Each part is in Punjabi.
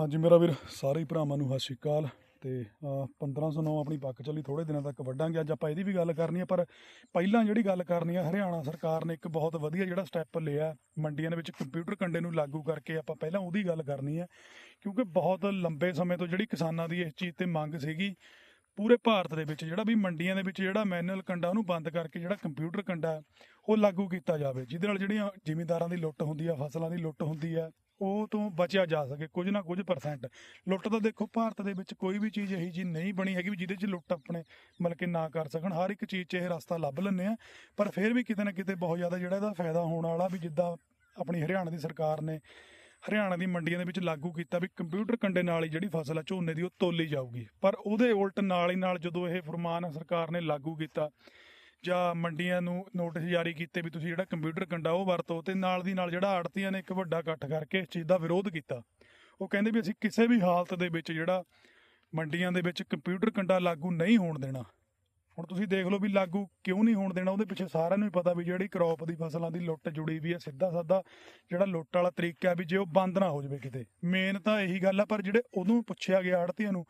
ਹਾਂਜੀ ਮੇਰਾ ਵੀਰ ਸਾਰੇ ਭਰਾਵਾਂ ਨੂੰ ਸਤਿ ਸ਼੍ਰੀ ਅਕਾਲ। ਤੇ ਅਹ, 1509 ਆਪਣੀ ਪੱਕ ਚੱਲੀ ਥੋੜੇ ਦਿਨਾਂ ਤੱਕ ਵੱਢਾਂਗੇ। ਅੱਜ ਆਪਾਂ ਇਹਦੀ ਵੀ ਗੱਲ ਕਰਨੀ ਹੈ ਪਰ ਪਹਿਲਾਂ ਜਿਹੜੀ ਗੱਲ ਕਰਨੀ ਹੈ ਹਰਿਆਣਾ ਸਰਕਾਰ ਨੇ ਇੱਕ ਬਹੁਤ ਵਧੀਆ ਜਿਹੜਾ ਸਟੈਪ ਲਿਆ। ਮੰਡੀਆਂ ਦੇ ਵਿੱਚ ਕੰਪਿਊਟਰ ਕੰਡੇ ਨੂੰ ਲਾਗੂ ਕਰਕੇ ਆਪਾਂ ਪਹਿਲਾਂ ਉਹਦੀ ਗੱਲ ਕਰਨੀ ਹੈ ਕਿਉਂਕਿ ਬਹੁਤ ਲੰਬੇ ਸਮੇਂ ਤੋਂ ਜਿਹੜੀ ਕਿਸਾਨਾਂ ਦੀ ਇਸ ਚੀਜ਼ ਤੇ ਮੰਗ ਸੀਗੀ ਪੂਰੇ ਭਾਰਤ ਦੇ ਵਿੱਚ ਜਿਹੜਾ ਵੀ ਮੰਡੀਆਂ ਦੇ ਵਿੱਚ ਜਿਹੜਾ ਮੈਨੂਅਲ ਕੰਡਾ ਉਹਨੂੰ ਬੰਦ ਕਰਕੇ ਜਿਹੜਾ ਕੰਪਿਊਟਰ ਕੰਡਾ ਉਹ ਲਾਗੂ ਕੀਤਾ ਜਾਵੇ। ਜਿਹਦੇ ਨਾਲ ਜਿਹੜੀਆਂ ਜ਼ਿਮੀਂਦਾਰਾਂ ਦੀ ਲੁੱਟ ਹੁੰਦੀ ਆ ਫਸਲਾਂ ਦੀ ਲੁੱਟ ਹੁੰਦੀ ਆ ਉਹ ਤੋਂ ਬਚਿਆ ਜਾ ਸਕੇ, ਕੁਝ ਨਾ ਕੁਝ ਪਰਸੈਂਟ ਲੁੱਟ ਤਾਂ ਦੇਖੋ, ਭਾਰਤ ਦੇ ਵਿੱਚ ਕੋਈ ਵੀ ਚੀਜ਼ ਇਹੀ ਜੀ ਨਹੀਂ ਬਣੀ ਹੈਗੀ ਵੀ ਜਿਹਦੇ 'ਚ ਲੁੱਟ ਆਪਣੇ ਮਤਲਬ ਕਿ ਨਾ ਕਰ ਸਕਣ। ਹਰ ਇੱਕ ਚੀਜ਼ 'ਚ ਇਹ ਰਸਤਾ ਲੱਭ ਲੈਂਦੇ ਆ। ਪਰ ਫਿਰ ਵੀ ਕਿਤੇ ਨਾ ਕਿਤੇ ਬਹੁਤ ਜ਼ਿਆਦਾ ਜਿਹੜਾ ਇਹਦਾ ਫਾਇਦਾ ਹੋਣ ਵਾਲਾ ਵੀ ਜਿੱਦਾਂ ਆਪਣੀ ਹਰਿਆਣਾ ਦੀ ਸਰਕਾਰ ਨੇ ਹਰਿਆਣਾ ਦੀ ਮੰਡੀਆਂ ਦੇ ਵਿੱਚ ਲਾਗੂ ਕੀਤਾ ਵੀ ਕੰਪਿਊਟਰ ਕੰਡੇ ਨਾਲ ਹੀ ਜਿਹੜੀ ਫਸਲ ਆ ਝੋਨੇ ਦੀ ਉਹ ਤੋਲੀ ਜਾਊਗੀ। ਪਰ ਉਹਦੇ ਉਲਟ ਨਾਲ ਹੀ ਨਾਲ ਜਦੋਂ ਇਹ ਫਰਮਾਨ ਸਰਕਾਰ ਨੇ ਲਾਗੂ ਕੀਤਾ ਜਾਂ ਮੰਡੀਆਂ ਨੂੰ ਨੋਟਿਸ ਜਾਰੀ ਕੀਤੇ ਵੀ ਤੁਸੀਂ ਜਿਹੜਾ ਕੰਪਿਊਟਰ ਕੰਡਾ ਉਹ ਵਰਤੋ ਤੇ ਨਾਲ ਦੀ ਨਾਲ ਜਿਹੜਾ ਆੜਤੀਆਂ ਨੇ ਇੱਕ ਵੱਡਾ ਇਕੱਠ ਕਰਕੇ ਇਸ ਚੀਜ਼ ਦਾ ਵਿਰੋਧ ਕੀਤਾ। ਉਹ ਕਹਿੰਦੇ ਵੀ ਅਸੀਂ ਕਿਸੇ ਵੀ ਹਾਲਤ ਦੇ ਵਿੱਚ ਜਿਹੜਾ ਮੰਡੀਆਂ ਦੇ ਵਿੱਚ ਕੰਪਿਊਟਰ ਕੰਡਾ ਲਾਗੂ ਨਹੀਂ ਹੋਣ ਦੇਣਾ। ਹੁਣ ਤੁਸੀਂ ਦੇਖ ਲਓ ਵੀ ਲਾਗੂ ਕਿਉਂ ਨਹੀਂ ਹੋਣ ਦੇਣਾ, ਉਹਦੇ ਪਿੱਛੇ ਸਾਰਿਆਂ ਨੂੰ ਹੀ ਪਤਾ ਵੀ ਜਿਹੜੀ ਕ੍ਰੌਪ ਦੀ ਫਸਲਾਂ ਦੀ ਲੁੱਟ ਜੁੜੀ ਵੀ ਹੈ ਸਿੱਧਾ ਸਾਦਾ ਜਿਹੜਾ ਲੁੱਟ ਵਾਲਾ ਤਰੀਕਾ ਵੀ ਜੇ ਉਹ ਬੰਦ ਨਾ ਹੋ ਜਾਵੇ ਕਿਤੇ। ਮੇਨ ਤਾਂ ਇਹੀ ਗੱਲ ਆ, ਪਰ ਜਿਹੜੇ ਉਦੋਂ ਪੁੱਛਿਆ ਗਿਆ ਆੜਤੀਆਂ ਨੂੰ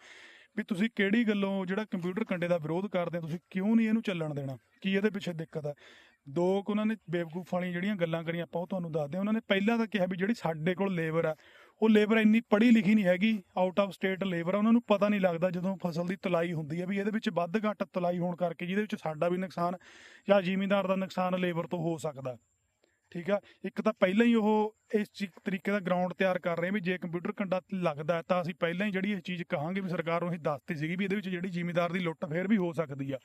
ਵੀ ਤੁਸੀਂ ਕਿਹੜੀ ਗੱਲੋਂ ਜਿਹੜਾ ਕੰਪਿਊਟਰ ਕੰਡੇ ਦਾ ਵਿਰੋਧ ਕਰਦੇ ਹੋ, ਤੁਸੀਂ ਕਿਉਂ ਨਹੀਂ ਇਹਨੂੰ ਚੱਲਣ ਦੇਣਾ? ਕੀ ਇਹਦੇ ਪਿੱਛੇ ਦਿੱਕਤ ਆ? ਦੋ ਉਹਨਾਂ ਨੇ ਬੇਵਕੂਫ ਵਾਲੀਆਂ ਜਿਹੜੀਆਂ ਗੱਲਾਂ ਕਰੀਆਂ, ਆਪਾਂ ਉਹ ਤੁਹਾਨੂੰ ਦੱਸਦੇ ਉਹਨਾਂ ਨੇ ਪਹਿਲਾਂ ਤਾਂ ਕਿਹਾ ਵੀ ਜਿਹੜੀ ਸਾਡੇ ਕੋਲ ਲੇਬਰ ਆ, ਉਹ ਲੇਬਰ ਇੰਨੀ ਪੜ੍ਹੀ ਲਿਖੀ ਨਹੀਂ ਹੈਗੀ ਆਊਟ ਆਫ ਸਟੇਟ ਲੇਬਰ ਆ, ਉਹਨਾਂ ਨੂੰ ਪਤਾ ਨਹੀਂ ਲੱਗਦਾ ਜਦੋਂ ਫਸਲ ਦੀ ਤਲਾਈ ਹੁੰਦੀ ਹੈ ਵੀ ਇਹਦੇ ਵਿੱਚ ਵੱਧ ਘੱਟ ਤਲਾਈ ਹੋਣ ਕਰਕੇ ਜਿਹਦੇ ਵਿੱਚ ਸਾਡਾ ਵੀ ਨੁਕਸਾਨ ਜਾਂ ਜ਼ਿਮੀਂਦਾਰ ਦਾ ਨੁਕਸਾਨ ਲੇਬਰ ਤੋਂ ਹੋ ਸਕਦਾ। ਠੀਕ ਆ? ਇੱਕ ਤਾਂ ਪਹਿਲਾਂ ਹੀ ਉਹ ਇਸ ਚੀ- ਤਰੀਕੇ ਦਾ ਗਰਾਊਂਡ ਤਿਆਰ ਕਰ ਰਹੇ ਵੀ ਜੇ ਕੰਪਿਊਟਰ ਕੰਡਾ ਲੱਗਦਾ ਤਾਂ ਅਸੀਂ ਪਹਿਲਾਂ ਹੀ ਜਿਹੜੀ ਇਹ ਚੀਜ਼ ਕਹਾਂਗੇ ਵੀ ਸਰਕਾਰ ਨੂੰ ਅਸੀਂ ਦੱਸਤੀ ਸੀਗੀ ਵੀ ਇਹਦੇ ਵਿੱਚ ਜਿਹੜੀ ਜ਼ਿਮੀਦਾਰ ਦੀ ਲੁੱਟ ਫੇਰ ਵੀ ਹੋ ਸਕਦੀ ਆ,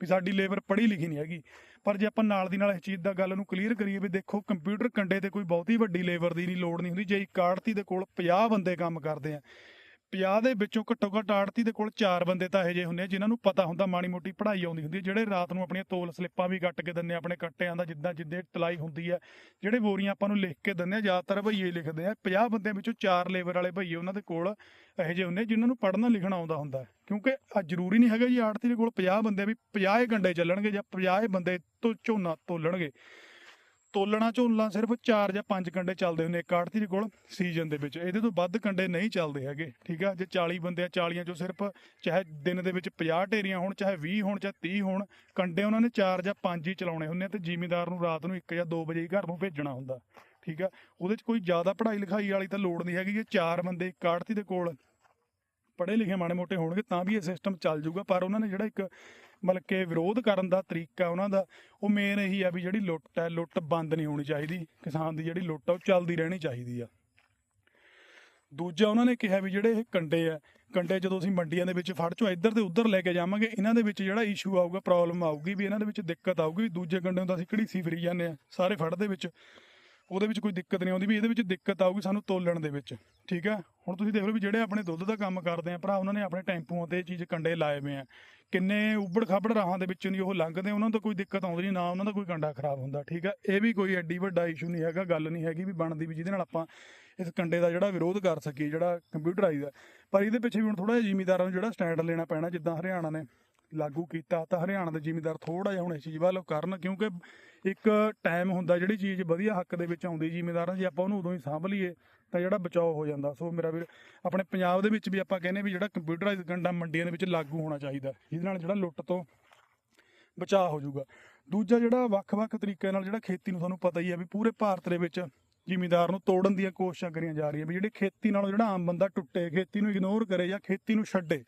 ਵੀ ਸਾਡੀ ਲੇਬਰ ਪੜ੍ਹੀ ਲਿਖੀ ਨਹੀਂ ਹੈਗੀ। ਪਰ ਜੇ ਆਪਾਂ ਨਾਲ ਦੀ ਨਾਲ ਇਸ ਚੀਜ਼ ਦਾ ਗੱਲ ਨੂੰ ਕਲੀਅਰ ਕਰੀਏ ਵੀ ਦੇਖੋ ਕੰਪਿਊਟਰ ਕੰਡੇ ਤੇ ਕੋਈ ਬਹੁਤੀ ਵੱਡੀ ਲੇਬਰ ਦੀ ਨਹੀਂ ਲੋੜ ਨਹੀਂ ਹੁੰਦੀ, ਜੇ ਇੱਕ ਆੜਤੀ ਦੇ ਕੋਲ 50 ਬੰਦੇ ਕੰਮ ਕਰਦੇ ਆ 50 ਦੇ ਵਿੱਚੋਂ ਘੱਟੋ ਘੱਟ ਆੜਤੀ ਦੇ ਕੋਲ 4 ਬੰਦੇ ਤਾਂ ਇਹੋ ਜਿਹੇ ਹੁੰਦੇ ਆ, ਜਿਨ੍ਹਾਂ ਨੂੰ ਪਤਾ ਹੁੰਦਾ ਮਾੜੀ ਮੋਟੀ ਪੜ੍ਹਾਈ ਆਉਂਦੀ ਹੁੰਦੀ ਹੈ ਜਿਹੜੇ ਰਾਤ ਨੂੰ ਆਪਣੀਆਂ ਤੋਲ ਸਲਿੱਪਾਂ ਵੀ ਕੱਟ ਕੇ ਦਿੰਦੇ ਆ, ਆਪਣੇ ਕੱਟਿਆਂ ਦਾ ਜਿੱਦਾਂ ਜਿੱਦੇ ਤਲਾਈ ਹੁੰਦੀ ਹੈ ਜਿਹੜੇ ਬੋਰੀਆਂ ਆਪਾਂ ਨੂੰ ਲਿਖ ਕੇ ਦਿੰਦੇ ਆ, ਜ਼ਿਆਦਾਤਰ ਭਈਏ ਲਿਖਦੇ ਆ। 50 ਬੰਦਿਆਂ ਵਿੱਚੋਂ ਚਾਰ ਲੇਬਰ ਵਾਲੇ ਭਈਏ ਉਹਨਾਂ ਦੇ ਕੋਲ ਇਹੋ ਜਿਹੇ ਹੁੰਦੇ ਆ, ਜਿਨ੍ਹਾਂ ਨੂੰ ਪੜ੍ਹਨਾ ਲਿਖਣਾ ਆਉਂਦਾ ਹੁੰਦਾ। ਕਿਉਂਕਿ ਆ ਜ਼ਰੂਰੀ ਨਹੀਂ ਹੈਗਾ ਜੀ ਆੜਤੀ ਦੇ ਕੋਲ 50 ਬੰਦੇ ਵੀ 50 ਹੀ ਗੰਡੇ ਚੱਲਣਗੇ ਜਾਂ 50 ਬੰਦੇ ਤੋਂ ਝੋਨਾ ਤੋਲਣਗੇ। ਤੋਲਣਾ ਝੋਲਣਾ ਸਿਰਫ 4 ਜਾਂ 5 ਕੰਡੇ ਚੱਲਦੇ ਹੁੰਦੇ ਇੱਕ ਆੜਤੀ ਦੇ ਕੋਲ ਸੀਜ਼ਨ ਦੇ ਵਿੱਚ। ਇਹਦੇ ਤੋਂ ਵੱਧ ਕੰਡੇ ਨਹੀਂ ਚੱਲਦੇ ਹੈਗੇ, ਠੀਕ ਆ? ਜੇ 40 ਬੰਦੇ ਆ 40 ਚੋਂ ਸਿਰਫ ਚਾਹੇ ਦਿਨ ਦੇ ਵਿੱਚ 50 ਢੇਰੀਆਂ ਹੋਣ, ਚਾਹੇ 20 ਹੋਣ ਚਾਹੇ 30 ਹੋਣ, ਕੰਡੇ ਉਹਨਾਂ ਨੇ 4 ਜਾਂ 5 ਹੀ ਚਲਾਉਣੇ ਹੁੰਦੇ ਆ ਤੇ ਜ਼ਿਮੀਂਦਾਰ ਨੂੰ ਰਾਤ ਨੂੰ 1 ਜਾਂ 2 ਵਜੇ ਹੀ ਘਰ ਨੂੰ ਭੇਜਣਾ ਹੁੰਦਾ, ਠੀਕ ਆ? ਉਹਦੇ 'ਚ ਕੋਈ ਜ਼ਿਆਦਾ ਪੜ੍ਹਾਈ ਲਿਖਾਈ ਵਾਲੀ ਤਾਂ ਲੋੜ ਨਹੀਂ ਹੈਗੀ, ਜੇ ਚਾਰ ਬੰਦੇ ਇੱਕ ਆੜਤੀ ਦੇ ਕੋਲ ਪੜ੍ਹੇ ਲਿਖੇ ਮਾੜੇ ਮੋਟੇ ਹੋਣਗੇ, ਤਾਂ ਵੀ ਇਹ ਸਿਸਟਮ ਚੱਲ ਜਾਊਗਾ। ਪਰ ਉਹਨਾਂ ਨੇ ਜਿਹੜਾ ਇੱਕ ਮਤਲਬ ਕਿ ਵਿਰੋਧ ਕਰਨ ਦਾ ਤਰੀਕਾ ਉਹਨਾਂ ਦਾ, ਉਹ ਮੇਨ ਇਹੀ ਆ ਵੀ ਜਿਹੜੀ ਲੁੱਟ ਹੈ, ਲੁੱਟ ਬੰਦ ਨਹੀਂ ਹੋਣੀ ਚਾਹੀਦੀ। ਕਿਸਾਨ ਦੀ ਜਿਹੜੀ ਲੁੱਟ ਆ, ਉਹ ਚੱਲਦੀ ਰਹਿਣੀ ਚਾਹੀਦੀ ਆ। ਦੂਜਾ ਉਹਨਾਂ ਨੇ ਕਿਹਾ ਵੀ ਜਿਹੜੇ ਇਹ ਕੰਡੇ ਆ, ਕੰਡੇ ਜਦੋਂ ਅਸੀਂ ਮੰਡੀਆਂ ਦੇ ਵਿੱਚ ਫੜ ਚੋਂ ਇੱਧਰ ਤੇ ਉੱਧਰ ਲੈ ਕੇ ਜਾਵਾਂਗੇ, ਇਹਨਾਂ ਦੇ ਵਿੱਚ ਜਿਹੜਾ ਇਸ਼ੂ ਆਊਗਾ ਪ੍ਰੋਬਲਮ ਆਊਗੀ, ਵੀ ਇਹਨਾਂ ਦੇ ਵਿੱਚ ਦਿੱਕਤ ਆਊਗੀ, ਵੀ ਦੂਜੇ ਕੰਡੇ ਨੂੰ ਤਾਂ ਅਸੀਂ ਘੜੀਸੀ ਫਰੀ ਜਾਂਦੇ ਆ, ਸਾਰੇ ਫੜ ਦੇ ਵਿੱਚ। ਉਹਦੇ ਵਿੱਚ ਕੋਈ ਦਿੱਕਤ ਨਹੀਂ ਆਉਂਦੀ ਵੀ ਇਹਦੇ ਵਿੱਚ ਦਿੱਕਤ ਆਊਗੀ ਸਾਨੂੰ ਤੋਲਣ ਦੇ ਵਿੱਚ, ਠੀਕ ਹੈ ਹੁਣ ਤੁਸੀਂ ਦੇਖ ਲਓ ਵੀ ਜਿਹੜੇ ਆਪਣੇ ਦੁੱਧ ਦਾ ਕੰਮ ਕਰਦੇ ਆ, ਭਰਾ, ਉਹਨਾਂ ਨੇ ਆਪਣੇ ਟੈਂਪੂਆਂ ਤੇ ਚੀਜ਼ ਕੰਡੇ ਲਾਏ ਹੋਏ ਆ। ਕਿੰਨੇ ਉੱਬੜ ਖਾਬੜ ਰਾਹਾਂ ਦੇ ਵਿੱਚੋਂ ਨਹੀਂ ਉਹ ਲੰਘਦੇ, ਉਹਨਾਂ ਤੋਂ ਕੋਈ ਦਿੱਕਤ ਆਉਂਦੀ ਨਹੀਂ, ਨਾ ਉਹਨਾਂ ਦਾ ਕੋਈ ਕੰਡਾ ਖਰਾਬ ਹੁੰਦਾ, ਠੀਕ ਆ? ਇਹ ਵੀ ਕੋਈ ਐਡੀ ਵੱਡਾ ਇਸ਼ੂ ਨਹੀਂ ਹੈਗਾ, ਗੱਲ ਨਹੀਂ ਹੈਗੀ ਵੀ ਬਣਦੀ ਵੀ ਜਿਹਦੇ ਨਾਲ ਆਪਾਂ ਇਸ ਕੰਡੇ ਦਾ ਜਿਹੜਾ ਵਿਰੋਧ ਕਰ ਸਕੀਏ, ਜਿਹੜਾ ਕੰਪਿਊਟਰਾਈਜ਼ ਆ। ਪਰ ਇਹਦੇ ਪਿੱਛੇ ਵੀ ਹੁਣ ਥੋੜਾ ਜਿਹਾ ਜ਼ਿਮੀਦਾਰਾਂ ਨੂੰ ਜਿਹੜਾ ਸਟੈਂਡ ਲੈਣਾ ਪੈਣਾ, ਜਿੱਦਾਂ ਹਰਿਆਣਾ ਨੇ ਲਾਗੂ ਕੀਤਾ ਤਾਂ ਹਰਿਆਣਾ ਦੇ ਜ਼ਿਮੀਦਾਰ ਥੋੜਾ ਜਿਹਾ ਹੁਣ ਇਸ ਚੀਜ਼ ਵੱਲ ਕਰਨ, ਕਿਉਂਕਿ ਇੱਕ ਟਾਈਮ ਹੁੰਦਾ ਜਿਹੜੀ ਚੀਜ਼ ਵਧੀਆ ਹੱਕ ਦੇ ਵਿੱਚ ਆਉਂਦੀ ਜ਼ਿਮੀਦਾਰਾਂ ਜੇ ਆਪਾਂ ਉਹਨੂੰ ਉਦੋਂ ਹੀ ਸਾਂਭ ਲਈਏ, ਤਾਂ ਜਿਹੜਾ ਬਚਾਓ ਹੋ ਜਾਂਦਾ। ਸੋ ਮੇਰਾ ਵੀਰ, ਆਪਣੇ ਪੰਜਾਬ ਦੇ ਵਿੱਚ ਵੀ ਆਪਾਂ ਕਹਿੰਦੇ ਵੀ ਜਿਹੜਾ ਕੰਪਿਊਟਰਾਈਜ਼ ਗੰਡਾ ਮੰਡੀਆਂ ਦੇ ਵਿੱਚ ਲਾਗੂ ਹੋਣਾ ਚਾਹੀਦਾ, ਜਿਹਦੇ ਨਾਲ ਜਿਹੜਾ ਲੁੱਟ ਤੋਂ ਬਚਾਅ ਹੋ ਜਾਊਗਾ। ਦੂਜਾ ਜਿਹੜਾ ਵੱਖ-ਵੱਖ ਤਰੀਕੇ ਨਾਲ ਜਿਹੜਾ ਖੇਤੀ ਨੂੰ ਤੁਹਾਨੂੰ ਪਤਾ ਹੀ ਹੈ ਵੀ ਪੂਰੇ ਭਾਰਤ ਦੇ ਵਿੱਚ ਜ਼ਿਮੀਦਾਰ ਨੂੰ ਤੋੜਨ ਦੀਆਂ ਕੋਸ਼ਿਸ਼ਾਂ ਕਰੀਆਂ ਜਾ ਰਹੀਆਂ, ਵੀ ਜਿਹੜੇ ਖੇਤੀ ਨਾਲੋਂ ਜਿਹੜਾ ਆਮ ਬੰਦਾ ਟੁੱਟੇ, ਖੇਤੀ ਨੂੰ ਇਗਨੋਰ ਕਰੇ ਜਾਂ ਖੇਤੀ ਨੂੰ ਛੱਡੇ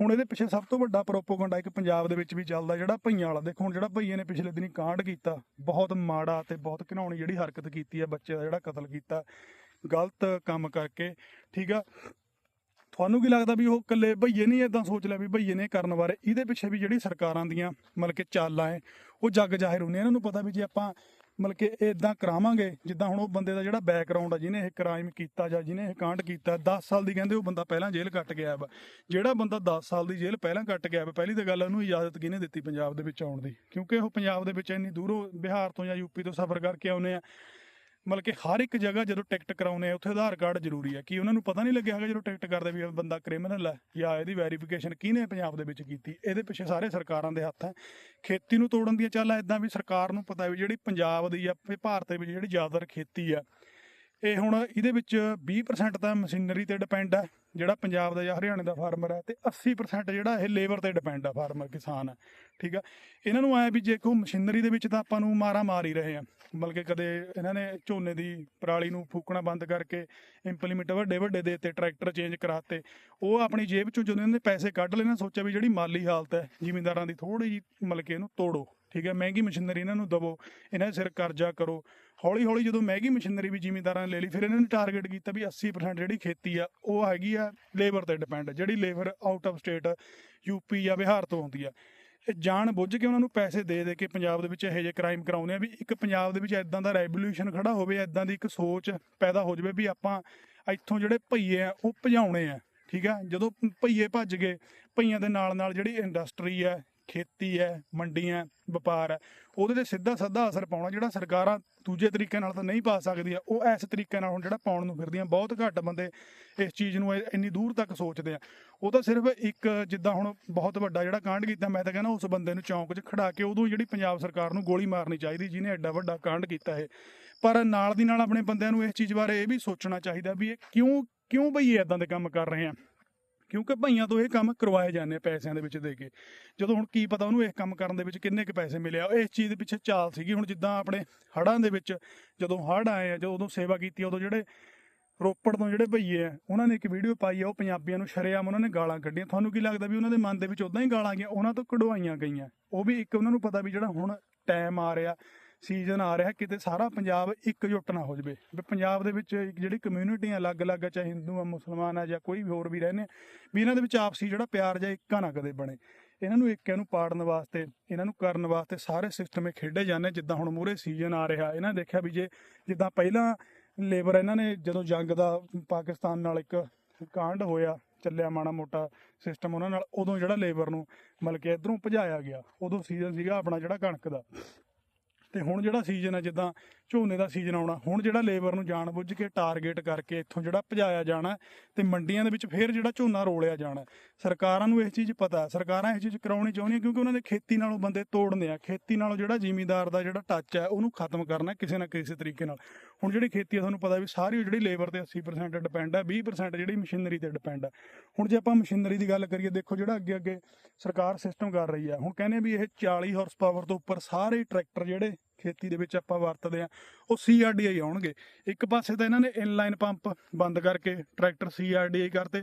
ਹੁਣ ਇਹਦੇ ਪਿੱਛੇ ਸਭ ਤੋਂ ਵੱਡਾ ਪ੍ਰੋਪੋਗੈਂਡਾ ਇੱਕ ਪੰਜਾਬ ਦੇ ਵਿੱਚ ਵੀ ਚੱਲਦਾ, ਜਿਹੜਾ ਭਈਆਂ ਵਾਲਾ। ਦੇਖੋ, ਹੁਣ ਜਿਹੜਾ ਭਈਏ ਨੇ ਪਿਛਲੇ ਦਿਨੀ ਕਾਂਡ ਕੀਤਾ, ਬਹੁਤ ਮਾੜਾ ਤੇ ਬਹੁਤ ਘਿਨਾਉਣੀ ਜਿਹੜੀ ਹਰਕਤ ਕੀਤੀ ਹੈ ਬੱਚੇ ਦਾ, ਜਿਹੜਾ ਕਤਲ ਕੀਤਾ, ਗਲਤ ਕੰਮ ਕਰਕੇ, ਠੀਕ ਆ? ਤੁਹਾਨੂੰ ਕੀ ਲੱਗਦਾ ਵੀ ਉਹ ਇਕੱਲੇ ਭਈਏ ਨਹੀਂ ਇਦਾਂ ਸੋਚ ਲਿਆ ਵੀ ਭਈਏ ਨੇ ਕਰਨ ਬਾਰੇ? ਇਹਦੇ ਪਿੱਛੇ ਵੀ ਜਿਹੜੀ ਸਰਕਾਰਾਂ ਦੀਆਂ ਮਤਲਬ ਕਿ ਚਾਲਾਂ ਹੈ ਉਹ ਜੱਗ ਜ਼ਾਹਿਰ ਹੁੰਦੀਆਂ ਇਹਨਾਂ ਨੂੰ ਪਤਾ ਵੀ ਜੇ ਆਪਾਂ ਮਤਲਬ ਕਿ ਇਦਾਂ ਕਰਾਵਾਂਗੇ, ਜਿੱਦਾਂ ਹੁਣ ਉਹ ਬੰਦੇ ਦਾ ਜਿਹੜਾ ਬੈਕਗ੍ਰਾਉਂਡ ਆ, ਜਿਹਨੇ ਇਹ ਕ੍ਰਾਈਮ ਕੀਤਾ ਜਾਂ ਜਿਹਨੇ ਇਹ ਕਾਂਡ ਕੀਤਾ 10 ਸਾਲ ਦੀ ਕਹਿੰਦੇ ਉਹ ਬੰਦਾ ਪਹਿਲਾਂ ਜੇਲ੍ਹ ਕੱਟ ਗਿਆ ਵਾ। ਜਿਹੜਾ ਬੰਦਾ 10 ਸਾਲ ਦੀ ਜੇਲ੍ਹ ਪਹਿਲਾਂ ਕੱਟ ਗਿਆ ਵਾ, ਪਹਿਲੀ ਤਾਂ ਗੱਲ ਉਹਨੂੰ ਇਜਾਜ਼ਤ ਕਿਹਨੇ ਦਿੱਤੀ ਪੰਜਾਬ ਦੇ ਵਿੱਚ ਆਉਣ ਦੀ? ਕਿਉਂਕਿ ਉਹ ਪੰਜਾਬ ਦੇ ਵਿੱਚ ਇੰਨੀ ਦੂਰੋਂ ਬਿਹਾਰ ਤੋਂ ਜਾਂ ਯੂਪੀ ਤੋਂ ਸਫ਼ਰ ਕਰਕੇ ਆਉਨੇ ਆ। ਮਤਲਬ ਕਿ ਹਰ ਇੱਕ ਜਗ੍ਹਾ ਜਦੋਂ ਟਿਕਟ ਕਰਾਉਨੇ ਆ, ਉੱਥੇ ਆਧਾਰ ਕਾਰਡ ਜ਼ਰੂਰੀ ਹੈ ਕਿ ਉਹਨਾਂ ਨੂੰ ਪਤਾ ਨਹੀਂ ਲੱਗਿਆ ਹੈਗਾ ਜਦੋਂ ਟਿਕਟ ਕਰਦੇ ਵੀ ਇਹ ਬੰਦਾ ਕ੍ਰਿਮੀਨਲ ਹੈ ਜਾਂ ਇਹਦੀ ਵੈਰੀਫਿਕੇਸ਼ਨ ਕਿਹਨੇ ਪੰਜਾਬ ਦੇ ਵਿੱਚ ਕੀਤੀ? ਇਹਦੇ ਪਿੱਛੇ ਸਾਰੇ ਸਰਕਾਰਾਂ ਦੇ ਹੱਥ ਹੈ ਖੇਤੀ ਨੂੰ ਤੋੜਨ ਦੀਆਂ ਚਾਲਾਂ ਇਦਾਂ ਵੀ ਸਰਕਾਰ ਨੂੰ ਪਤਾ ਵੀ ਜਿਹੜੀ ਪੰਜਾਬ ਦੀ ਜਾਂ ਭਾਰਤ ਦੇ ਵਿੱਚ ਜਿਹੜੀ ਜ਼ਿਆਦਾਤਰ ਖੇਤੀ ਆ, ਇਹ ਹੁਣ ਇਹਦੇ ਵਿੱਚ 20% ਤਾਂ ਮਸ਼ੀਨਰੀ ਤੇ ਡਿਪੈਂਡ ਹੈ ਜਿਹੜਾ ਪੰਜਾਬ ਦਾ ਜਾਂ ਹਰਿਆਣੇ ਦਾ ਫਾਰਮਰ ਹੈ ਤੇ 80% ਜਿਹੜਾ ਇਹ ਲੇਬਰ ਤੇ ਡਿਪੈਂਡ ਆ ਫਾਰਮਰ ਕਿਸਾਨ। ਹੈ ਠੀਕ ਆ? ਇਹਨਾਂ ਨੂੰ ਆਇਆ ਵੀ ਜੇ ਕੋ ਮਸ਼ੀਨਰੀ ਦੇ ਵਿੱਚ ਤਾਂ ਆਪਾਂ ਨੂੰ ਮਾਰਾ ਮਾਰ ਹੀ ਰਹੇ ਆ। ਬਲਕਿ ਕਦੇ ਇਹਨਾਂ ਨੇ ਝੋਨੇ ਦੀ ਪਰਾਲੀ ਨੂੰ ਫੂਕਣਾ ਬੰਦ ਕਰਕੇ ਇੰਪਲੀਮੈਂਟ ਵੱਡੇ ਵੱਡੇ ਦੇ ਤੇ ਟਰੈਕਟਰ ਚੇਂਜ ਕਰਾਤੇ। ਉਹ ਆਪਣੀ ਜੇਬ ਚੋਂ ਜਦੋਂ ਇਹਨਾਂ ਨੇ ਪੈਸੇ ਕੱਢ ਲੈਣਾ ਸੋਚਿਆ ਵੀ ਜਿਹੜੀ ਮਾਲੀ ਹਾਲਤ ਹੈ, ਜ਼ਿਮੀਂਦਾਰਾਂ ਦੀ ਥੋੜੀ ਜਿਹੀ ਮਤਲਬ ਕਿ ਇਹਨੂੰ ਤੋੜੋ। ਠੀਕ ਹੈ ਮਹਿੰਗੀ ਮਸ਼ੀਨਰੀ ਇਹਨਾਂ ਨੂੰ ਦਵੋ, ਇਹਨਾਂ ਦੇ ਸਿਰ ਕਰਜ਼ਾ ਕਰੋ। ਹੌਲੀ ਹੌਲੀ ਜਦੋਂ ਮਹਿੰਗੀ ਮਸ਼ੀਨਰੀ ਵੀ ਜ਼ਿਮੀਂਦਾਰਾਂ ਨੇ ਲੈ ਲਈ, ਫਿਰ ਇਹਨਾਂ ਨੇ ਟਾਰਗੇਟ ਕੀਤਾ ਵੀ 80% ਜਿਹੜੀ ਖੇਤੀ ਆ, ਉਹ ਹੈਗੀ ਆ ਲੇਬਰ ਤੇ ਡਿਪੈਂਡ ਜਿਹੜੀ labour out of state UP ਜਾਂ ਬਿਹਾਰ ਤੋਂ ਆਉਂਦੀ ਆ। ਜਾਣ ਬੁੱਝ ਕੇ ਉਹਨਾਂ ਨੂੰ ਪੈਸੇ ਦੇ ਦੇ ਕੇ ਪੰਜਾਬ ਦੇ ਵਿੱਚ ਇਹੋ ਜਿਹੇ ਕ੍ਰਾਈਮ ਕਰਾਉਂਦੇ ਆ ਵੀ ਇੱਕ ਪੰਜਾਬ ਦੇ ਵਿੱਚ ਐਦਾਂ ਦਾ ਰੈਵੋਲੂਸ਼ਨ ਖੜਾ ਹੋਵੇ ਐਦਾਂ ਦੀ ਇੱਕ ਸੋਚ ਪੈਦਾ ਹੋ ਜਾਵੇ ਵੀ ਆਪਾਂ ਇੱਥੋਂ ਜਿਹੜੇ ਭਈਏ ਆ, ਉਹ ਭਜਾਉਣੇ ਆ, ਠੀਕ ਆ? ਜਦੋਂ ਭਈਏ ਭੱਜ ਗਏ, ਭਈਆਂ ਦੇ ਨਾਲ ਨਾਲ ਜਿਹੜੀ ਇੰਡਸਟਰੀ ਹੈ ਖੇਤੀ ਹੈ, ਮੰਡੀਆਂ, ਵਪਾਰ ਹੈ, ਉਹਦੇ ਤੇ ਸਿੱਧਾ ਸਾਦਾ ਅਸਰ ਪਾਉਣਾ ਜਿਹੜਾ ਸਰਕਾਰਾਂ ਦੂਜੇ ਤਰੀਕੇ ਨਾਲ ਤਾਂ ਨਹੀਂ ਪਾ ਸਕਦੀਆਂ, ਉਹ ਇਸ ਤਰੀਕੇ ਨਾਲ ਹੁਣ ਜਿਹੜਾ ਪਾਉਣ ਨੂੰ ਫਿਰਦੀਆਂ, ਬਹੁਤ ਘੱਟ ਬੰਦੇ ਇਸ ਚੀਜ਼ ਨੂੰ ਇੰਨੀ ਦੂਰ ਤੱਕ ਸੋਚਦੇ ਆ। ਉਹ ਤਾਂ ਸਿਰਫ ਇੱਕ ਜਿੱਦਾਂ ਹੁਣ ਬਹੁਤ ਵੱਡਾ ਜਿਹੜਾ ਕਾਂਡ ਕੀਤਾ, ਮੈਂ ਤਾਂ ਕਹਿੰਦਾ ਉਸ ਬੰਦੇ ਨੂੰ ਚੌਂਕ 'ਚ ਖੜਾ ਕੇ ਉਦੋਂ ਜਿਹੜੀ ਪੰਜਾਬ ਸਰਕਾਰ ਨੂੰ ਗੋਲੀ ਮਾਰਨੀ ਚਾਹੀਦੀ, ਜਿਹਨੇ ਐਡਾ ਵੱਡਾ ਕਾਂਡ ਕੀਤਾ ਇਹ। ਪਰ ਨਾਲ ਦੀ ਨਾਲ ਆਪਣੇ ਬੰਦਿਆਂ ਨੂੰ ਇਸ ਚੀਜ਼ ਬਾਰੇ ਇਹ ਵੀ ਸੋਚਣਾ ਚਾਹੀਦਾ ਵੀ ਇਹ ਕਿਉਂ ਕਿਉਂ ਬਈ ਇਦਾਂ ਦੇ ਕੰਮ ਕਰ ਰਹੇ ਆ? ਕਿਉਂਕਿ ਭਈਆਂ ਤੋਂ ਇਹ ਕੰਮ ਕਰਵਾਏ ਜਾਂਦੇ ਆ ਪੈਸਿਆਂ ਦੇ ਵਿੱਚ ਦੇ ਕੇ। ਜਦੋਂ ਹੁਣ ਕੀ ਪਤਾ ਉਹਨੂੰ ਇਹ ਕੰਮ ਕਰਨ ਦੇ ਵਿੱਚ ਕਿੰਨੇ ਕੁ ਪੈਸੇ ਮਿਲਿਆ ਇਸ ਚੀਜ਼ ਦੇ ਪਿੱਛੇ ਚਾਲ ਸੀਗੀ। ਹੁਣ ਜਿੱਦਾਂ ਆਪਣੇ ਹੜ੍ਹਾਂ ਦੇ ਵਿੱਚ ਜਦੋਂ ਹੜ੍ਹ ਆਏ ਆ, ਜਦੋਂ ਉਦੋਂ ਸੇਵਾ ਕੀਤੀ ਉਦੋਂ ਜਿਹੜੇ ਰੋਪੜ ਤੋਂ ਜਿਹੜੇ ਭਈਏ ਆ, ਉਹਨਾਂ ਨੇ ਇੱਕ ਵੀਡੀਓ ਪਾਈ ਆ, ਉਹ ਪੰਜਾਬੀਆਂ ਨੂੰ ਸ਼ਰੇਆਮ ਉਹਨਾਂ ਨੇ ਗਾਲਾਂ ਕੱਢੀਆਂ। ਤੁਹਾਨੂੰ ਕੀ ਲੱਗਦਾ ਵੀ ਉਹਨਾਂ ਦੇ ਮਨ ਦੇ ਵਿੱਚ ਉਦਾਂ ਹੀ ਗਾਲਾਂ ਗਈਆਂ? ਉਹਨਾਂ ਤੋਂ ਕਢਵਾਈਆਂ ਗਈਆਂ। ਉਹ ਵੀ ਇੱਕ ਉਹਨਾਂ ਨੂੰ ਪਤਾ ਵੀ ਜਿਹੜਾ ਹੁਣ ਟਾਈਮ ਆ ਰਿਹਾ। ਸੀਜ਼ਨ ਆ ਰਿਹਾ ਕਿਤੇ ਸਾਰਾ ਪੰਜਾਬ ਇਕਜੁੱਟ ਨਾ ਹੋ ਜਾਵੇ। ਵੀ ਪੰਜਾਬ ਦੇ ਵਿੱਚ ਇੱਕ ਜਿਹੜੀ ਕਮਿਊਨਿਟੀਆਂ ਅਲੱਗ-ਅਲੱਗ ਆ ਚਾਹੇ ਹਿੰਦੂ ਆ, ਮੁਸਲਮਾਨ ਆ, ਜਾਂ ਕੋਈ ਵੀ ਹੋਰ ਵੀ ਰਹਿੰਦੇ ਵੀ ਇਹਨਾਂ ਦੇ ਵਿੱਚ ਆਪਸੀ ਜਿਹੜਾ ਪਿਆਰ ਜਾਂ ਇੱਕਾ ਨਾ ਕਦੇ ਬਣੇ। ਇਹਨਾਂ ਨੂੰ ਇੱਕਿਆਂ ਨੂੰ ਪਾੜਨ ਵਾਸਤੇ, ਇਹਨਾਂ ਨੂੰ ਕਰਨ ਵਾਸਤੇ ਸਾਰੇ ਸਿਸਟਮ ਇਹ ਖੇਡੇ ਜਾਂਦੇ ਜਿੱਦਾਂ ਹੁਣ ਮੂਰੇ ਸੀਜ਼ਨ ਆ ਰਿਹਾ। ਇਹਨਾਂ ਨੇ ਦੇਖਿਆ ਵੀ ਜੇ ਜਿੱਦਾਂ ਪਹਿਲਾਂ ਲੇਬਰ ਇਹਨਾਂ ਨੇ ਜਦੋਂ ਜੰਗ ਦਾ ਪਾਕਿਸਤਾਨ ਨਾਲ ਇੱਕ ਕਾਂਡ ਹੋਇਆ, ਚੱਲਿਆ ਮਾੜਾ ਮੋਟਾ ਸਿਸਟਮ ਉਹਨਾਂ ਨਾਲ, ਉਦੋਂ ਜਿਹੜਾ ਲੇਬਰ ਨੂੰ ਮਤਲਬ ਕਿ ਇਧਰੋਂ ਭਜਾਇਆ ਗਿਆ, ਉਦੋਂ ਸੀਜ਼ਨ ਸੀਗਾ ਆਪਣਾ ਜਿਹੜਾ ਕਣਕ ਦਾ। ਤੇ ਹੁਣ ਜਿਹੜਾ ਸੀਜ਼ਨ ਹੈ ਜਿੱਦਾਂ ਝੋਨੇ ਦਾ ਸੀਜ਼ਨ ਆਉਣਾ। ਹੁਣ ਜਿਹੜਾ ਲੇਬਰ ਨੂੰ ਜਾਣ ਬੁੱਝ ਕੇ ਟਾਰਗੇਟ ਕਰਕੇ ਇੱਥੋਂ ਜਿਹੜਾ ਭਜਾਇਆ ਜਾਣਾ ਤੇ ਮੰਡੀਆਂ ਦੇ ਵਿੱਚ ਫੇਰ ਜਿਹੜਾ ਝੋਨਾ ਰੋਲਿਆ ਜਾਣਾ ਸਰਕਾਰਾਂ ਨੂੰ ਇਸ ਚੀਜ਼ ਪਤਾ ਸਰਕਾਰਾਂ ਇਹ ਚੀਜ਼ ਕਰਾਉਣੀ ਚਾਹੁੰਦੀਆਂ ਕਿਉਂਕਿ ਉਹਨਾਂ ਦੇ ਖੇਤੀ ਨਾਲੋਂ ਬੰਦੇ ਤੋੜਨੇ ਆ। ਖੇਤੀ ਨਾਲੋਂ ਜਿਹੜਾ ਜ਼ਿਮੀਂਦਾਰ ਦਾ ਜਿਹੜਾ ਟੱਚ ਹੈ, ਉਹਨੂੰ ਖਤਮ ਕਰਨਾ ਕਿਸੇ ਨਾ ਕਿਸੇ ਤਰੀਕੇ ਨਾਲ। ਹੁਣ ਜਿਹੜੀ ਖੇਤੀ ਆ, ਤੁਹਾਨੂੰ ਪਤਾ ਵੀ ਸਾਰੀ ਜਿਹੜੀ ਲੇਬਰ ਤੇ 80% ਡਿਪੈਂਡ ਹੈ 20% ਜਿਹੜੀ ਮਸ਼ੀਨਰੀ ਤੇ ਡਿਪੈਂਡ ਹੈ। ਹੁਣ ਜੇ ਆਪਾਂ ਮਸ਼ੀਨਰੀ ਦੀ ਗੱਲ ਕਰੀਏ, ਦੇਖੋ ਜਿਹੜਾ ਅੱਗੇ ਅੱਗੇ ਸਰਕਾਰ ਸਿਸਟਮ ਕਰ ਰਹੀ ਹੈ। ਹੁਣ ਕਹਿੰਦੇ ਵੀ ਇਹ 40 ਹਾਰਸ ਪਾਵਰ ਤੋਂ ਉੱਪਰ ਸਾਰੇ ਟਰੈਕਟਰ ਜਿਹੜੇ ਖੇਤੀ ਦੇ ਵਿੱਚ ਆਪਾਂ ਵਰਤਦੇ ਆ ਉਹ ਸੀਆਰਡੀਆਈ ਆਉਣਗੇ। ਇੱਕ ਪਾਸੇ ਤਾਂ ਇਹਨਾਂ ਨੇ ਇਨਲਾਈਨ ਪੰਪ ਬੰਦ ਕਰਕੇ ਟਰੈਕਟਰ ਸੀਆਰਡੀਆਈ ਕਰਤੇ।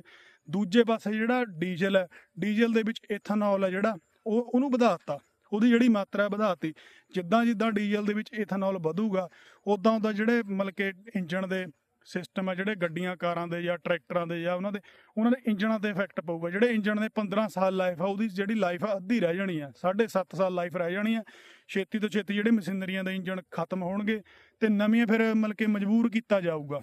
ਦੂਜੇ ਪਾਸੇ ਜਿਹੜਾ ਡੀਜ਼ਲ ਹੈ, ਡੀਜ਼ਲ ਦੇ ਵਿੱਚ ਏਥਾਨੋਲ ਹੈ ਜਿਹੜਾ, ਉਹ ਉਹਨੂੰ ਵਧਾਤਾ ਉਹਦੀ ਜਿਹੜੀ ਮਾਤਰਾ ਵਧਾਤੀ ਜਿੱਦਾਂ ਜਿੱਦਾਂ ਡੀਜ਼ਲ ਦੇ ਵਿੱਚ ਏਥਾਨੋਲ ਵਧੂਗਾ ਉਦਾਂ ਉਦਾਂ ਜਿਹੜੇ ਮਤਲਬ ਕਿ ਇੰਜਣ ਦੇ ਸਿਸਟਮ ਆ ਜਿਹੜੇ ਗੱਡੀਆਂ, ਕਾਰਾਂ ਦੇ ਜਾਂ ਟਰੈਕਟਰਾਂ ਦੇ ਜਾਂ ਉਹਨਾਂ ਦੇ ਉਹਨਾਂ ਦੇ ਇੰਜਣਾਂ ਤੇ ਇਫੈਕਟ ਪਊਗਾ। ਜਿਹੜੇ ਇੰਜਣ ਦੇ 15 ਸਾਲ ਲਾਈਫ ਆ, ਉਹਦੀ ਜਿਹੜੀ ਲਾਈਫ ਆ, ਅੱਧੀ ਰਹਿ ਜਾਣੀ ਆ 7.5 ਸਾਲ ਲਾਈਫ ਰਹਿ ਜਾਣੀ ਆ। ਛੇਤੀ ਤੋਂ ਛੇਤੀ ਜਿਹੜੇ ਮਸ਼ੀਨਰੀਆਂ ਦੇ ਇੰਜਣ ਖਤਮ ਹੋਣਗੇ ਤੇ ਨਵੀਆਂ ਫਿਰ ਮਤਲਬ ਕਿ ਮਜਬੂਰ ਕੀਤਾ ਜਾਊਗਾ।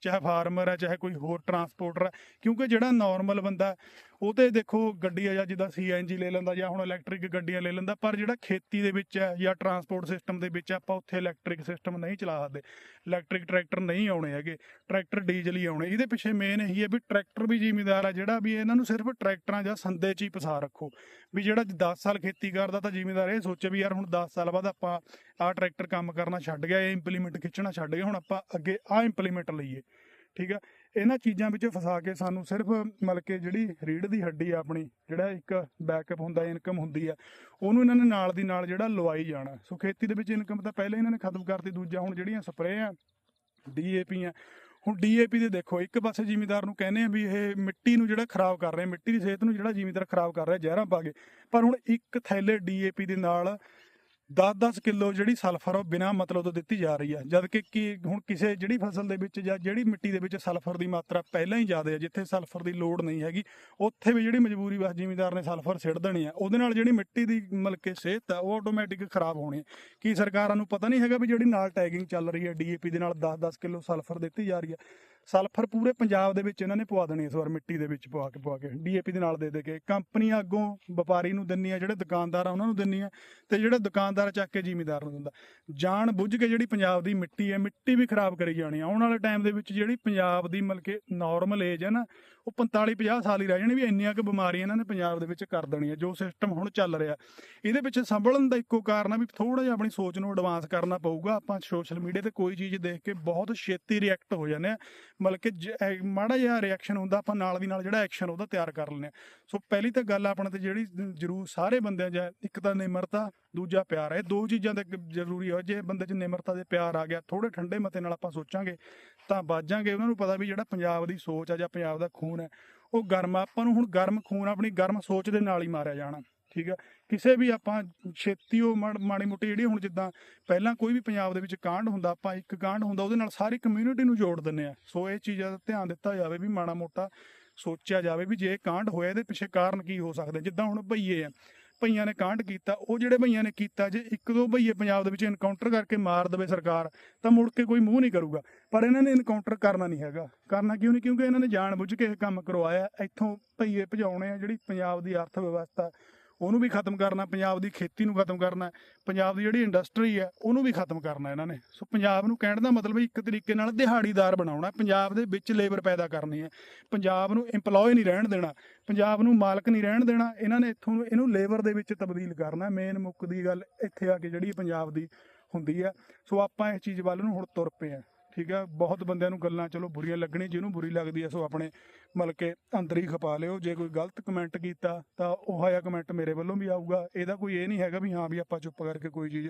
ਚਾਹੇ ਫਾਰਮਰ ਹੈ ਚਾਹੇ ਕੋਈ ਹੋਰ ਟਰਾਂਸਪੋਰਟਰ ਹੈ ਕਿਉਂਕਿ ਜਿਹੜਾ ਨਾਰਮਲ ਬੰਦਾ ਉਹ ਤੇ ਦੇਖੋ ਗੱਡੀ ਆ ਜਾਂ ਜਿੱਦਾਂ ਸੀਐਨਜੀ ਲੈ ਲੈਂਦਾ ਜਾਂ ਹੁਣ ਇਲੈਕਟ੍ਰਿਕ ਗੱਡੀਆਂ ਲੈ ਲੈਂਦਾ, ਪਰ ਜਿਹੜਾ ਖੇਤੀ ਦੇ ਵਿੱਚ ਹੈ ਜਾਂ ਟਰਾਂਸਪੋਰਟ ਸਿਸਟਮ ਦੇ ਵਿੱਚ ਆਪਾਂ ਉੱਥੇ ਇਲੈਕਟ੍ਰਿਕ ਸਿਸਟਮ ਨਹੀਂ ਚਲਾ ਸਕਦੇ। ਇਲੈਕਟ੍ਰਿਕ ਟਰੈਕਟਰ ਨਹੀਂ ਆਉਣੇ ਹੈਗੇ ਟਰੈਕਟਰ ਡੀਜ਼ਲ ਹੀ ਆਉਣੇ। ਇਹਦੇ ਪਿੱਛੇ ਮੇਨ ਇਹੀ ਹੈ ਵੀ ਟਰੈਕਟਰ ਵੀ ਜ਼ਿਮੀਦਾਰ ਆ, ਜਿਹੜਾ ਵੀ ਇਹਨਾਂ ਨੂੰ ਸਿਰਫ ਟਰੈਕਟਰਾਂ ਜਾਂ ਸੰਦੇ 'ਚ ਹੀ ਪਸਾ ਰੱਖੋ। ਵੀ ਜਿਹੜਾ 10 ਸਾਲ ਖੇਤੀ ਕਰਦਾ ਤਾਂ ਜ਼ਿਮੀਦਾਰ ਇਹ ਸੋਚੇ ਵੀ ਯਾਰ ਹੁਣ 10 ਸਾਲ ਬਾਅਦ ਆਪਾਂ ਆਹ ਟਰੈਕਟਰ ਕੰਮ ਕਰਨਾ ਛੱਡ ਗਿਆ, ਇਹ ਇੰਪਲੀਮੈਂਟ ਖਿੱਚਣਾ ਛੱਡ ਗਿਆ, ਹੁਣ ਆਪਾਂ ਅੱਗੇ ਆਹ ਇੰਪਲੀਮੈਂਟ ਲਈਏ। ਠੀਕ ਆ? ਇਹਨਾਂ ਚੀਜ਼ਾਂ ਵਿੱਚ ਫਸਾ ਕੇ ਸਾਨੂੰ ਸਿਰਫ ਮਤਲਬ ਕਿ ਜਿਹੜੀ ਰੀੜ ਦੀ ਹੱਡੀ ਆ ਆਪਣੀ, ਜਿਹੜਾ ਇੱਕ ਬੈਕਅਪ ਹੁੰਦਾ ਇਨਕਮ ਹੁੰਦੀ ਆ, ਉਹਨੂੰ ਇਹਨਾਂ ਨੇ ਨਾਲ ਦੀ ਨਾਲ ਜਿਹੜਾ ਲਵਾਈ ਜਾਣਾ। ਸੋ ਖੇਤੀ ਦੇ ਵਿੱਚ ਇਨਕਮ ਤਾਂ ਪਹਿਲਾਂ ਇਹਨਾਂ ਨੇ ਖਤਮ ਕਰਤੀ, ਦੂਜਾ ਹੁਣ ਜਿਹੜੀਆਂ ਸਪਰੇਅ ਆ ਡੀਏਪੀ ਆ। ਹੁਣ ਡੀਏਪੀ ਦੇ ਦੇਖੋ, ਇੱਕ ਪਾਸੇ ਜ਼ਿਮੀਦਾਰ ਨੂੰ ਕਹਿੰਦੇ ਆ ਵੀ ਇਹ ਮਿੱਟੀ ਨੂੰ ਜਿਹੜਾ ਖਰਾਬ ਕਰ ਰਿਹਾ, ਮਿੱਟੀ ਦੀ ਸਿਹਤ ਨੂੰ ਜਿਹੜਾ ਜ਼ਿਮੀਦਾਰ ਖਰਾਬ ਕਰ ਰਿਹਾ, ਜ਼ਹਿਰਾਂ ਪਾ ਕੇ। ਪਰ ਹੁਣ ਇੱਕ ਥੈਲੇ ਡੀਏਪੀ ਦੇ ਨਾਲ 10-10 ਕਿਲੋ ਜਿਹੜੀ ਸਲਫਰ ਉਹ ਬਿਨਾ ਮਤਲਬ ਤੋਂ ਦਿੱਤੀ ਜਾ ਰਹੀ ਹੈ ਜਦ ਕਿ ਕੀ ਹੁਣ ਕਿਸੇ ਜਿਹੜੀ ਫਸਲ ਦੇ ਵਿੱਚ ਜਾਂ ਜਿਹੜੀ ਮਿੱਟੀ ਦੇ ਵਿੱਚ ਸਲਫਰ ਦੀ ਮਾਤਰਾ ਪਹਿਲਾਂ ਹੀ ਜ਼ਿਆਦਾ ਹੈ ਜਿੱਥੇ ਸਲਫਰ ਦੀ ਲੋੜ ਨਹੀਂ ਹੈਗੀ, ਉੱਥੇ ਵੀ ਜਿਹੜੀ ਮਜਬੂਰੀ ਵਸ ਜ਼ਿਮੀਦਾਰ ਨੇ ਸਲਫਰ ਸਿੱਟ ਦੇਣੀ ਹੈ ਉਹਦੇ ਨਾਲ ਜਿਹੜੀ ਮਿੱਟੀ ਦੀ ਮਤਲਬ ਕਿ ਸਿਹਤ ਆ, ਉਹ ਆਟੋਮੈਟਿਕ ਖਰਾਬ ਹੋਣੀ ਹੈ ਕੀ ਸਰਕਾਰਾਂ ਨੂੰ ਪਤਾ ਨਹੀਂ ਹੈਗਾ ਵੀ ਜਿਹੜੀ ਨਾਲ ਟੈਗਿੰਗ ਚੱਲ ਰਹੀ ਹੈ ਡੀਏਪੀ ਦੇ ਨਾਲ 10-10 ਕਿਲੋ ਸਲਫਰ ਦਿੱਤੀ ਜਾ ਰਹੀ ਹੈ ਸਲਫਰ ਪੂਰੇ ਪੰਜਾਬ ਦੇ ਵਿੱਚ ਇਹਨਾਂ ਨੇ ਪਵਾ ਦੇਣੀ ਇਸ ਵਾਰ ਮਿੱਟੀ ਦੇ ਵਿੱਚ ਪਵਾ ਕੇ ਪਵਾ ਕੇ। ਡੀਏਪੀ ਦੇ ਨਾਲ ਦੇ ਦੇ ਕੇ। ਕੰਪਨੀਆਂ ਅੱਗੋਂ ਵਪਾਰੀ ਨੂੰ ਦਿੰਦੀਆਂ ਜਿਹੜੇ ਦੁਕਾਨਦਾਰ ਆ ਉਹਨਾਂ ਨੂੰ ਦਿੰਦੀਆਂ ਤੇ ਜਿਹੜੇ ਦੁਕਾਨਦਾਰ ਚੱਕ ਕੇ ਜ਼ਿਮੀਦਾਰ ਨੂੰ ਦਿੰਦਾ। ਜਾਣ ਬੁੱਝ ਕੇ ਜਿਹੜੀ ਪੰਜਾਬ ਦੀ ਮਿੱਟੀ ਹੈ, ਮਿੱਟੀ ਵੀ ਖਰਾਬ ਕਰੀ ਜਾਣੀ ਆ। ਆਉਣ ਵਾਲੇ ਟਾਈਮ ਦੇ ਵਿੱਚ ਜਿਹੜੀ ਪੰਜਾਬ ਦੀ ਮਤਲਬ ਕਿ ਨਾਰਮਲ ਏਜ ਹੈ ਨਾ, ਉਹ 45 50 ਸਾਲ ਹੀ ਰਹਿ ਜਾਣੀ ਵੀ ਇੰਨੀਆਂ ਕੁ ਬਿਮਾਰੀਆਂ ਇਹਨਾਂ ਨੇ ਪੰਜਾਬ ਦੇ ਵਿੱਚ ਕਰ ਦੇਣੀ ਦੇਣੀਆਂ ਜੋ ਸਿਸਟਮ ਹੁਣ ਚੱਲ ਰਿਹਾ। ਇਹਦੇ ਪਿੱਛੇ ਸੰਭਲਣ ਦਾ ਇੱਕੋ ਕਾਰਨ ਆ ਵੀ ਥੋੜਾ ਜਿਹਾ ਆਪਣੀ ਸੋਚ ਨੂੰ ਐਡਵਾਂਸ ਕਰਨਾ ਪਊਗਾ। ਆਪਾਂ ਸੋਸ਼ਲ ਮੀਡੀਆ ਤੇ ਕੋਈ ਚੀਜ਼ ਦੇਖ ਕੇ ਬਹੁਤ ਛੇਤੀ ਰਿਐਕਟ ਹੋ ਜਾਂਦੇ ਆ। ਮਤਲਬ ਕਿ ਜ- ਮਾੜਾ ਜਿਹਾ ਰਿਐਕਸ਼ਨ ਹੁੰਦਾ, ਆਪਾਂ ਨਾਲ ਦੀ ਨਾਲ ਜਿਹੜਾ ਐਕਸ਼ਨ ਉਹਦਾ ਤਿਆਰ ਕਰ ਲੈਂਦੇ ਆ ਸੋ ਪਹਿਲੀ ਤਾਂ ਗੱਲ ਆਪਣੇ ਤੇ ਜਿਹੜੀ ਜ਼ਰੂਰ ਸਾਰੇ ਬੰਦਿਆਂ 'ਚ ਇੱਕ ਤਾਂ ਨਿਮਰਤਾ, ਦੂਜਾ ਪਿਆਰ। ਹੈ ਦੋ ਚੀਜ਼ਾਂ ਤਾਂ ਜ਼ਰੂਰੀ ਹੋ ਜੇ ਬੰਦੇ 'ਚ ਨਿਮਰਤਾ ਦੇ ਪਿਆਰ ਆ ਗਿਆ ਥੋੜੇ ਠੰਡੇ ਮਤੇ ਨਾਲ ਆਪਾਂ ਸੋਚਾਂਗੇ, ਤਾਂ ਬਾਜਾਂਗੇ ਉਹਨਾਂ ਨੂੰ ਪਤਾ ਵੀ ਜਿਹੜਾ ਪੰਜਾਬ ਦੀ ਸੋਚ ਆ ਜਾਂ ਪੰਜਾਬ ਦਾ ਖੂਨ ਹੈ, ਉਹ ਗਰਮ ਆਪਾਂ ਨੂੰ ਹੁਣ ਗਰਮ ਖੂਨ, ਆਪਣੀ ਗਰਮ ਸੋਚ ਦੇ ਨਾਲ ਹੀ ਮਾਰਿਆ ਜਾਣਾ। ਠੀਕ ਆ ਕਿਸੇ ਵੀ ਆਪਾਂ ਛੇਤੀ ਉਹ ਮਾੜ- ਮਾੜੀ ਮੋਟੀ ਜਿਹੜੀ ਹੁਣ ਜਿੱਦਾਂ ਪਹਿਲਾਂ ਕੋਈ ਵੀ ਪੰਜਾਬ ਦੇ ਵਿੱਚ ਕਾਂਡ ਹੁੰਦਾ, ਆਪਾਂ ਇੱਕ ਕਾਂਡ ਹੁੰਦਾ, ਉਹਦੇ ਨਾਲ ਸਾਰੀ ਕਮਿਊਨਿਟੀ ਨੂੰ ਜੋੜ ਦਿੰਦੇ ਆ ਸੋ ਇਹ ਚੀਜ਼ਾਂ ਦਾ ਧਿਆਨ ਦਿੱਤਾ ਜਾਵੇ ਵੀ ਮਾੜਾ ਮੋਟਾ ਸੋਚਿਆ ਜਾਵੇ ਵੀ ਜੇ ਕਾਂਡ ਹੋਇਆ, ਇਹਦੇ ਪਿੱਛੇ ਕਾਰਨ ਕੀ ਹੋ ਸਕਦੇ? ਜਿੱਦਾਂ ਹੁਣ ਭਈਏ ਆ, ਭਈਆਂ ਨੇ ਕਾਂਡ ਕੀਤਾ, ਉਹ ਜਿਹੜੇ ਭਈਆਂ ਨੇ ਕੀਤਾ, ਜੇ ਇੱਕ ਦੋ ਭਈਏ ਪੰਜਾਬ ਦੇ ਵਿੱਚ ਇਨਕਾਊਂਟਰ ਕਰਕੇ ਮਾਰ ਦੇਵੇ ਸਰਕਾਰ, ਤਾਂ ਮੁੜ ਕੇ ਕੋਈ ਮੂੰਹ ਨਹੀਂ ਕਰੂਗਾ। ਪਰ ਇਹਨਾਂ ਨੇ ਇਨਕਾਊਂਟਰ ਕਰਨਾ ਨਹੀਂ ਹੈਗਾ। ਕਰਨਾ ਕਿਉਂ ਨਹੀਂ? ਕਿਉਂਕਿ ਇਹਨਾਂ ਨੇ ਜਾਣ ਬੁੱਝ ਕੇ ਇਹ ਕੰਮ ਕਰਵਾਇਆ। ਇੱਥੋਂ ਭਈਏ ਭਜਾਉਣੇ ਆ ਜਿਹੜੀ ਪੰਜਾਬ ਦੀ ਅਰਥ ਵਿਵਸਥਾ ਉਹਨੂੰ ਵੀ ਖਤਮ ਕਰਨਾ, ਪੰਜਾਬ ਦੀ ਖੇਤੀ ਨੂੰ ਖਤਮ ਕਰਨਾ, ਪੰਜਾਬ ਦੀ ਜਿਹੜੀ ਇੰਡਸਟਰੀ ਹੈ, ਉਹਨੂੰ ਵੀ ਖਤਮ ਕਰਨਾ ਇਹਨਾਂ ਨੇ। ਸੋ ਪੰਜਾਬ ਨੂੰ ਕਹਿਣ ਦਾ ਮਤਲਬ ਇੱਕ ਤਰੀਕੇ ਨਾਲ ਦਿਹਾੜੀਦਾਰ ਬਣਾਉਣਾ, ਪੰਜਾਬ ਦੇ ਵਿੱਚ ਲੇਬਰ ਪੈਦਾ ਕਰਨੀ ਹੈ। ਪੰਜਾਬ ਨੂੰ EMPLOYE ਨਹੀਂ ਰਹਿਣ ਦੇਣਾ, ਪੰਜਾਬ ਨੂੰ ਮਾਲਕ ਨਹੀਂ ਰਹਿਣ ਦੇਣਾ, ਇਹਨਾਂ ਨੇ ਇੱਥੋਂ ਇਹਨੂੰ ਲੇਬਰ ਦੇ ਵਿੱਚ ਤਬਦੀਲ ਕਰਨਾ ਮੇਨ ਮੁੱਕ ਦੀ ਗੱਲ ਇੱਥੇ ਆ ਕੇ ਜਿਹੜੀ ਪੰਜਾਬ ਦੀ ਹੁੰਦੀ ਆ ਸੋ ਆਪਾਂ ਇਸ ਚੀਜ਼ ਵੱਲ ਨੂੰ ਹੁਣ ਤੁਰ ਪਏ ਆ ਠੀਕ ਹੈ ਬਹੁਤ ਬੰਦਿਆਂ ਨੂੰ ਗੱਲਾਂ, ਚਲੋ ਬੁਰੀਆਂ ਲੱਗਣੀਆਂ, ਜਿਹਨੂੰ ਬੁਰੀ ਲੱਗਦੀ ਹੈ ਸੋ ਆਪਣੇ ਮਤਲਬ ਕਿ ਅੰਦਰ ਹੀ ਖਪਾ ਲਿਓ। ਜੇ ਕੋਈ ਗਲਤ ਕਮੈਂਟ ਕੀਤਾ, ਤਾਂ ਉਹ ਜਿਹਾ ਕਮੈਂਟ ਮੇਰੇ ਵੱਲੋਂ ਵੀ ਆਊਗਾ। ਇਹਦਾ ਕੋਈ ਇਹ ਨਹੀਂ ਹੈਗਾ ਵੀ ਹਾਂ ਵੀ ਆਪਾਂ ਚੁੱਪ ਕਰਕੇ ਕੋਈ ਚੀਜ਼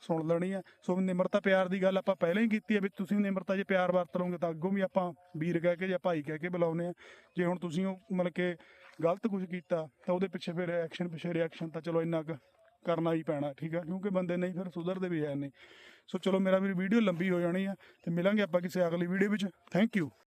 ਸੁਣ ਲੈਣੀ ਹੈ ਸੋ ਨਿਮਰਤਾ ਪਿਆਰ ਦੀ ਗੱਲ ਆਪਾਂ ਪਹਿਲਾਂ ਹੀ ਕੀਤੀ ਹੈ ਵੀ ਤੁਸੀਂ ਨਿਮਰਤਾ ਜੇ ਪਿਆਰ ਵਰਤ ਲਓਗੇ ਤਾਂ ਅੱਗੋਂ ਵੀ ਆਪਾਂ ਵੀਰ ਕਹਿ ਕੇ ਜਾਂ ਭਾਈ ਕਹਿ ਕੇ ਬੁਲਾਉਨੇ ਆ। ਜੇ ਹੁਣ ਤੁਸੀਂ ਉਹ ਮਤਲਬ ਕਿ ਗਲਤ ਕੁਝ ਕੀਤਾ, ਤਾਂ ਉਹਦੇ ਪਿੱਛੇ ਫਿਰ ਐਕਸ਼ਨ ਪਿੱਛੇ ਰਿਐਕਸ਼ਨ ਤਾਂ ਚਲੋ ਇੰਨਾ ਕੁ ਕਰਨਾ ਹੀ ਪੈਣਾ, ਠੀਕ ਆ? ਕਿਉਂਕਿ ਬੰਦੇ ਨਹੀਂ, ਫਿਰ ਸੁਧਰਦੇ ਵੀ ਹੈ ਨਹੀਂ। ਸੋ ਚਲੋ ਮੇਰਾ ਵੀ ਵੀਡੀਓ ਲੰਬੀ ਹੋ ਜਾਣੀ ਆ ਤੇ ਮਿਲਾਂਗੇ ਆਪਾਂ ਕਿਸੇ ਅਗਲੀ ਵੀਡੀਓ ਵਿੱਚ। Thank you